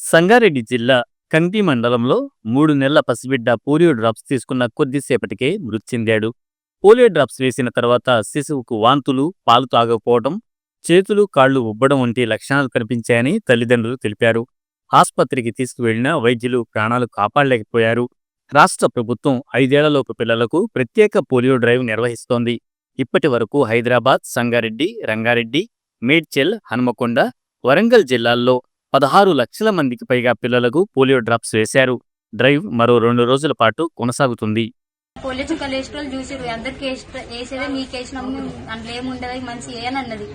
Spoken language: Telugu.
సంగారెడ్డి జిల్లా కంటి మండలంలో మూడు నెలల పసిబిడ్డ పోలియో డ్రాప్స్ తీసుకున్న కొద్దిసేపటికే మృతి చెందాడు. పోలియో డ్రాప్స్ వేసిన తర్వాత శిశువుకు వాంతులు పాలు తాగకపోవడం చేతులు కాళ్ళు ఉబ్బడం వంటి లక్షణాలు కనిపించాయని తల్లిదండ్రులు తెలిపారు. ఆస్పత్రికి తీసుకువెళ్ళిన వైద్యులు ప్రాణాలు కాపాడలేకపోయారు. రాష్ట్ర ప్రభుత్వం ఐదేళ్ళలోపు పిల్లలకు ప్రత్యేక పోలియో డ్రైవ్ నిర్వహిస్తోంది. ఇప్పటి వరకు హైదరాబాద్ సంగారెడ్డి రంగారెడ్డి మేడ్చెల్ హనుమకొండ వరంగల్ జిల్లాల్లో పదహారు లక్షల మందికి పైగా పిల్లలకు పోలియో డ్రాప్స్ వేశారు. డ్రైవ్ మరో రెండు రోజుల పాటు కొనసాగుతుంది. పోలియో కొలెస్ట్రాల్ చూసారు అందరికి వేసేదే మీకు వేసినాము అందులో ఏముండదు మంచి ఏని అన్నది